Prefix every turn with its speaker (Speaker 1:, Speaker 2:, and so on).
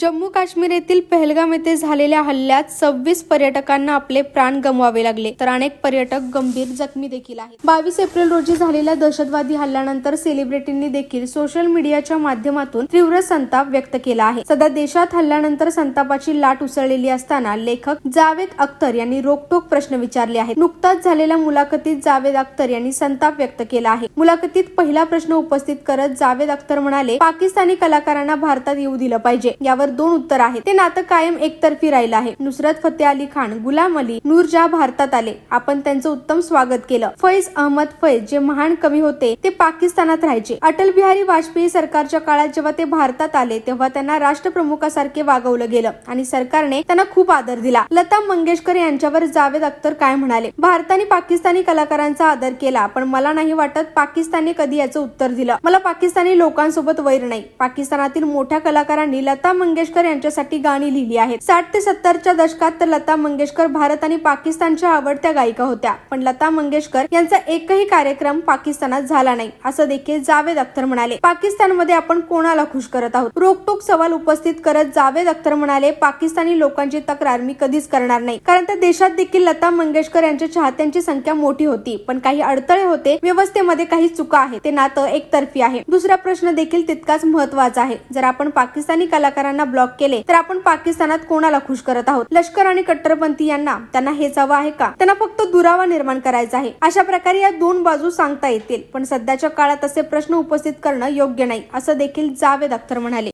Speaker 1: जम्मू काश्मीर येथील पहलगाम येथे झालेल्या हल्ल्यात सव्वीस पर्यटकांना आपले प्राण गमवावे लागले तर अनेक पर्यटक गंभीर जखमी देखील आहेत. बावीस एप्रिल रोजी झालेल्या दहशतवादी हल्ल्यानंतर सेलिब्रिटींनी देखील सोशल मीडियाच्या माध्यमातून तीव्र संताप व्यक्त केला आहे. सध्या देशात हल्ल्यानंतर संतापाची लाट उसळलेली असताना लेखक जावेद अख्तर यांनी रोकटोक प्रश्न विचारले आहेत. नुकताच झालेल्या मुलाखतीत जावेद अख्तर यांनी संताप व्यक्त केला आहे. मुलाखतीत पहिला प्रश्न उपस्थित करत जावेद अख्तर म्हणाले पाकिस्तानी कलाकारांना भारतात येऊ दिलं पाहिजे. यावर दोन उत्तर आहेत. ते नातं कायम एकतर्फी राहिलं आहे. नुसरत फतेह अली खान गुलाम अली नूरजा भारतात आले. आपण त्यांचं उत्तम स्वागत केलं. फैज अहमद फैज जे महान कवी होते ते पाकिस्तानात राहायचे. अटल बिहारी वाजपेयी सरकारच्या काळात जेव्हा ते भारतात आले तेव्हा त्यांना राष्ट्रप्रमुखासारखे वागवलं गेलं आणि सरकारने त्यांना खूप आदर दिला. लता मंगेशकर यांच्यावर जावेद अख्तर काय म्हणाले? भारताने पाकिस्तानी कलाकारांचा आदर केला पण मला नाही वाटत पाकिस्तानने कधी याचं उत्तर दिलं. मला पाकिस्तानी लोकांसोबत वैर नाही. पाकिस्तानातील मोठ्या कलाकारांनी लता मंगेशकर यांच्यासाठी गाणी लिहिली आहेत. साठ ते सत्तरच्या दशकात तर लता मंगेशकर भारत आणि पाकिस्तानच्या आवडत्या गायिका होत्या. पण लता मंगेशकर यांचा एकही कार्यक्रम पाकिस्तानात झाला नाही असं देखील जावेद अख्तर म्हणाले. पाकिस्तानमध्ये आपण कोणाला खुश करत आहोत? रोकटोक सवाल उपस्थित करत जावेद अख्तर म्हणाले पाकिस्तानी लोकांची तक्रार मी कधीच करणार नाही. कारण त्या देशात देखील लता मंगेशकर यांच्या चाहत्यांची संख्या मोठी होती पण काही अडथळे होते व्यवस्थेमध्ये काही चुका आहेत ते नातं एकतर्फी आहे. दुसरा प्रश्न देखील तितकाच महत्त्वाचा आहे. जर आपण पाकिस्तानी कलाकारांना ब्लॉक केले तर आपण पाकिस्तानात कोणाला खुश करत आहोत? लष्कर आणि कट्टरपंथी यांना त्यांना हेच हवं आहे का? त्यांना फक्त दुरावा निर्माण करायचा आहे. अशा प्रकारे या दोन बाजू सांगता येतील. पण सध्याच्या काळात असे प्रश्न उपस्थित करणं योग्य नाही असं देखील जावेद अख्तर म्हणाले.